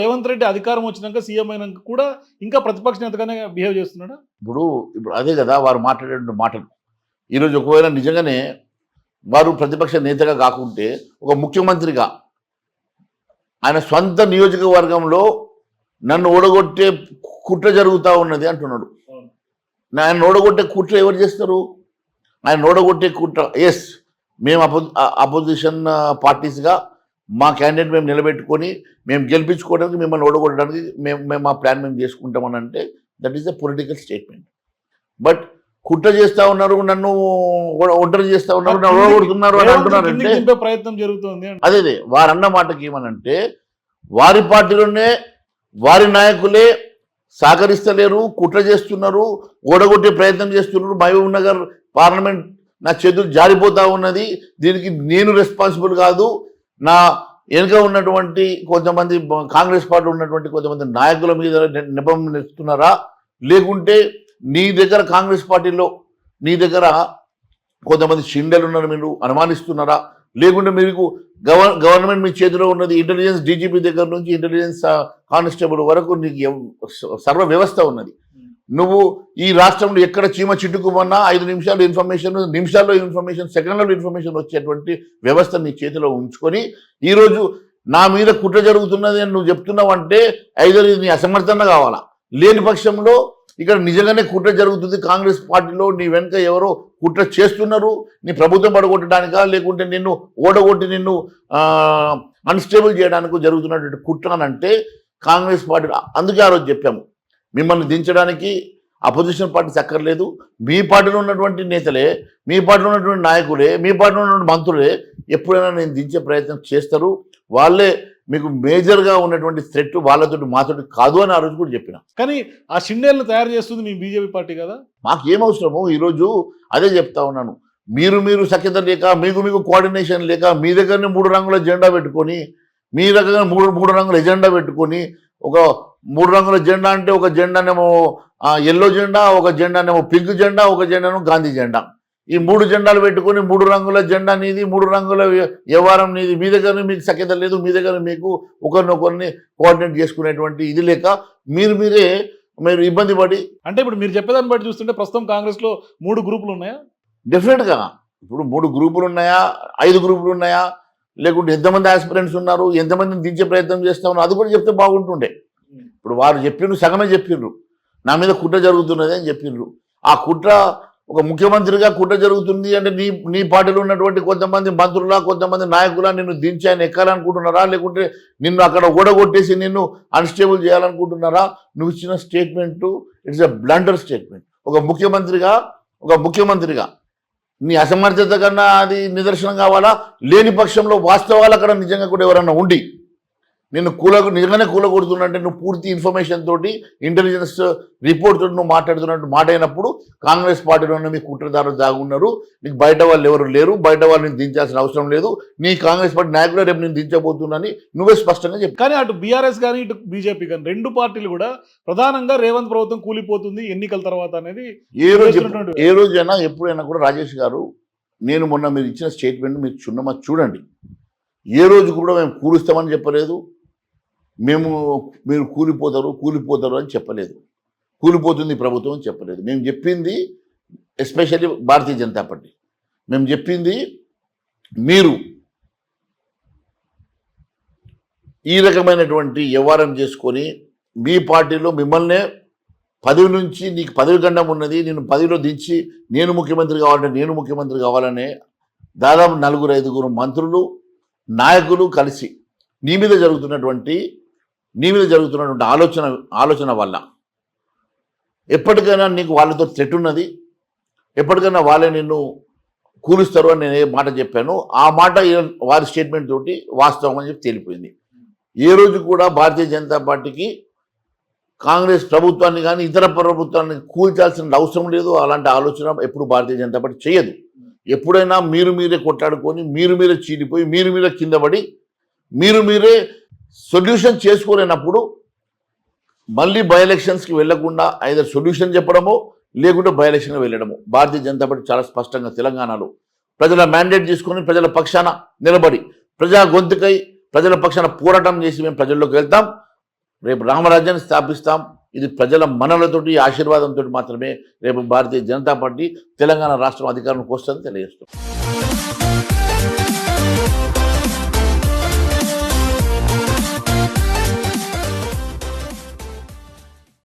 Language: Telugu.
రేవంత్ రెడ్డి అధికారం వచ్చినాక సీఎం అయినాక కూడా ఇంకా ప్రతిపక్ష నేతగానే బిహేవ్ చేస్తున్నాడా? ఇప్పుడు ఇప్పుడు అదే కదా వారు మాట్లాడే మాటలు. ఈరోజు ఒకవేళ నిజంగానే వారు ప్రతిపక్ష నేతగా కాకుంటే ఒక ముఖ్యమంత్రిగా ఆయన సొంత నియోజకవర్గంలో నన్ను ఓడగొట్టే కుట్ర జరుగుతూ ఉన్నది అంటున్నాడు. ఆయన ఓడగొట్టే కుట్ర ఎవరు చేస్తారు? ఆయన ఓడగొట్టే కుట్ర ఎస్ మేము అపో అపోజిషన్ పార్టీస్గా మా క్యాండిడేట్ మేము నిలబెట్టుకొని మేము గెలిపించుకోవడానికి మిమ్మల్ని ఓడగొట్టడానికి మేము మేము మా ప్లాన్ మేము చేసుకుంటామని అంటే that is a political statement but కుట్ర చేస్తా ఉన్నారు నన్ను ఒంటరి చేస్తా ఉన్నారు నన్ను ఓడగొడుతున్నారు అని అంటున్నారు అంటే ప్రయత్నం జరుగుతుంది అదే అదే వారు అన్న మాటకి ఏమనంటే వారి పార్టీలోనే వారి నాయకులే సహకరిస్తలేరు కుట్ర చేస్తున్నారు ఓడగొట్టే ప్రయత్నం చేస్తున్నారు. మహబూబ్ నగర్ పార్లమెంట్ నా చేతులు జారిపోతా ఉన్నది. దీనికి నేను రెస్పాన్సిబుల్ కాదు. నా వెనుక ఉన్నటువంటి కొంతమంది కాంగ్రెస్ పార్టీ ఉన్నటువంటి కొంతమంది నాయకుల మీద నె- నెస్తున్నారా లేకుంటే నీ దగ్గర కాంగ్రెస్ పార్టీలో నీ దగ్గర కొంతమంది షిండెలు ఉన్నారు మీరు అనుమానిస్తున్నారా? లేకుంటే మీకు గవర్నమెంట్ మీ చేతిలో ఉన్నది ఇంటెలిజెన్స్ డీజీపీ దగ్గర నుంచి ఇంటెలిజెన్స్ కానిస్టేబుల్ వరకు నీకు సర్వ వ్యవస్థ ఉన్నది. నువ్వు ఈ రాష్ట్రంలో ఎక్కడ చీమ చిట్టుకుమన్నా ఐదు నిమిషాలు ఇన్ఫర్మేషన్ నిమిషాల్లో ఇన్ఫర్మేషన్ సెకండ్లలో ఇన్ఫర్మేషన్ వచ్చేటువంటి వ్యవస్థ నీ చేతిలో ఉంచుకొని ఈరోజు నా మీద కుట్ర జరుగుతున్నది అని నువ్వు చెప్తున్నావు అంటే ఐదో నీ అసమర్థన కావాలా? లేని పక్షంలో ఇక్కడ నిజంగానే కుట్ర జరుగుతుంది. కాంగ్రెస్ పార్టీలో నీ వెనుక ఎవరో కుట్ర చేస్తున్నారు. నీ ప్రభుత్వం పడగొట్టడానికా? లేకుంటే నిన్ను ఓడగొట్టి నిన్ను అన్స్టేబుల్ చేయడానికి జరుగుతున్నటువంటి కుట్ర అని అంటే కాంగ్రెస్ పార్టీ అందుకే ఆ రోజు చెప్పాము. మిమ్మల్ని దించడానికి అపోజిషన్ పార్టీ చక్కర్లేదు మీ పార్టీలో ఉన్నటువంటి నేతలే మీ పార్టీలో ఉన్నటువంటి నాయకులే మీ పార్టీలో ఉన్నటువంటి మంత్రులే ఎప్పుడైనా నేను దించే ప్రయత్నం చేస్తారు. వాళ్ళే మీకు మేజర్గా ఉన్నటువంటి థ్రెట్ వాళ్ళతోటి మాతోటి కాదు అని ఆ రోజు కూడా చెప్పిన. కానీ ఆ షిండేల్ని తయారు చేస్తుంది మీ బీజేపీ పార్టీ కదా? మాకు ఏం అవసరము ఈరోజు అదే చెప్తా ఉన్నాను. మీరు మీరు సఖ్యత లేక మీకు మీకు కోఆర్డినేషన్ లేక మీ దగ్గరనే మూడు రంగుల జెండా పెట్టుకొని మీ దగ్గర మూడు మూడు రంగుల ఎజెండా పెట్టుకొని ఒక మూడు రంగుల జెండా అంటే ఒక జెండానేమో ఎల్లో జెండా ఒక జెండానేమో పింక్ జెండా ఒక జెండానేమో గాంధీ జెండా. ఈ మూడు జెండాలు పెట్టుకొని మూడు రంగుల జెండా నీది మూడు రంగుల వ్య- వ్యవహారం నీది. మీ దగ్గర మీకు సఖ్యత లేదు మీ దగ్గర మీకు ఒకరినొకరిని కోఆర్డినేట్ చేసుకునేటువంటి ఇది లేక మీరు మీరే మీరు ఇబ్బంది పడి అంటే ఇప్పుడు మీరు చెప్పేదాన్ని బట్టి చూస్తుంటే ప్రస్తుతం కాంగ్రెస్లో మూడు గ్రూపులు ఉన్నాయా? డెఫినెట్గా ఇప్పుడు మూడు గ్రూపులు ఉన్నాయా? ఐదు గ్రూపులు ఉన్నాయా? లేకుంటే ఎంతమంది ఆస్పిరెంట్స్ ఉన్నారు ఎంతమందిని దించే ప్రయత్నం చేస్తా ఉన్నారు అది కూడా చెప్తే బాగుంటుండే. ఇప్పుడు వారు చెప్పిండ్రు సగమే చెప్పిండ్రు. నా మీద కుట్ర జరుగుతున్నది అని చెప్పిండ్రు. ఆ కుట్ర ఒక ముఖ్యమంత్రిగా కుట్ర జరుగుతుంది అంటే నీ నీ పార్టీలో ఉన్నటువంటి కొంతమంది మంత్రులా కొంతమంది నాయకులా నిన్ను దించి ఆయన ఎక్కాలనుకుంటున్నారా? లేకుంటే నిన్ను అక్కడ ఓడగొట్టేసి నిన్ను అన్స్టేబుల్ చేయాలనుకుంటున్నారా? నువ్వు ఇచ్చిన statement it's a blunder statement ఒక ముఖ్యమంత్రిగా ఒక ముఖ్యమంత్రిగా నీ అసమర్థత కన్నా అది నిదర్శనం కావాలా? లేని పక్షంలో వాస్తవాలు అక్కడ నిజంగా కూడా ఎవరన్నా ఉండి నిన్ను కూల నిజంగానే కూలగొడుతున్నట్టే నువ్వు పూర్తి ఇన్ఫర్మేషన్ తోటి ఇంటెలిజెన్స్ రిపోర్ట్ తోటి నువ్వు మాట్లాడుతున్నట్టు మాట అయినప్పుడు కాంగ్రెస్ పార్టీలోనే మీ కుట్రదారులు దాగున్నారు నీకు బయట వాళ్ళు ఎవరు లేరు బయట వాళ్ళని దించాల్సిన అవసరం లేదు. నీ కాంగ్రెస్ పార్టీ నాయకులే రేపు నేను దించబోతున్నాని నువ్వే స్పష్టంగా చెప్పు. కానీ అటు బీఆర్ఎస్ కానీ ఇటు బీజేపీ కానీ రెండు పార్టీలు కూడా ప్రధానంగా రేవంత్ ప్రభుత్వం కూలిపోతుంది ఎన్నికల తర్వాత అనేది ఏ రోజు ఏ రోజైనా ఎప్పుడైనా కూడా రాజేష్ గారు నేను మొన్న మీరు ఇచ్చిన స్టేట్మెంట్ మీరు చున్నమా చూడండి. ఏ రోజు కూడా మేము కూలుస్తామని చెప్పలేదు. మేము మీరు కూలిపోతారు కూలిపోతారు అని చెప్పలేదు. కూలిపోతుంది ప్రభుత్వం అని చెప్పలేదు. మేము చెప్పింది ఎస్పెషల్లీ భారతీయ జనతా పార్టీ. మేము చెప్పింది మీరు ఈ రకమైనటువంటి వ్యవహారం చేసుకొని మీ పార్టీలో మిమ్మల్నే పదవి నుంచి నీకు పదవి గండం ఉన్నది నేను పదవిలో దించి నేను ముఖ్యమంత్రి కావాలంటే నేను ముఖ్యమంత్రి కావాలనే దాదాపు నలుగురు ఐదుగురు మంత్రులు నాయకులు కలిసి నీ మీద జరుగుతున్నటువంటి నీ మీద జరుగుతున్నటువంటి ఆలోచన ఆలోచన వల్ల. ఎప్పటికైనా నీకు వాళ్ళతో థ్రెట్ ఉన్నది. ఎప్పటికైనా వాళ్ళే నిన్ను కూలుస్తారు అని నేను ఏ మాట చెప్పాను. ఆ మాట వారి స్టేట్మెంట్ తోటి వాస్తవం అని చెప్పి తేలిపోయింది. ఏ రోజు కూడా భారతీయ జనతా పార్టీకి కాంగ్రెస్ ప్రభుత్వాన్ని కానీ ఇతర ప్రభుత్వాన్ని కూల్చాల్సిన అవసరం లేదు. అలాంటి ఆలోచన ఎప్పుడు భారతీయ జనతా పార్టీ చేయదు. ఎప్పుడైనా మీరు మీరే కొట్లాడుకొని మీరు మీరే చీలిపోయి మీరు మీరే కింద పడి మీరు మీరే సొల్యూషన్ చేసుకోలేనప్పుడు మళ్ళీ బై ఎలక్షన్స్కి వెళ్ళకుండా ఐదర్ సొల్యూషన్ చెప్పడమో లేకుంటే బై ఎలక్షన్కి వెళ్ళడము. భారతీయ జనతా పార్టీ చాలా స్పష్టంగా తెలంగాణలో ప్రజల మ్యాండేట్ తీసుకొని ప్రజల పక్షాన నిలబడి ప్రజా గొంతుకై ప్రజల పక్షాన పోరాటం చేసి మేము ప్రజల్లోకి వెళ్తాం. రేపు రామరాజ్యాన్ని స్థాపిస్తాం. ఇది ప్రజల మనలతోటి ఆశీర్వాదంతో మాత్రమే రేపు భారతీయ జనతా పార్టీ తెలంగాణ రాష్ట్రం అధికారంలోకి వస్తుందని తెలియజేస్తాం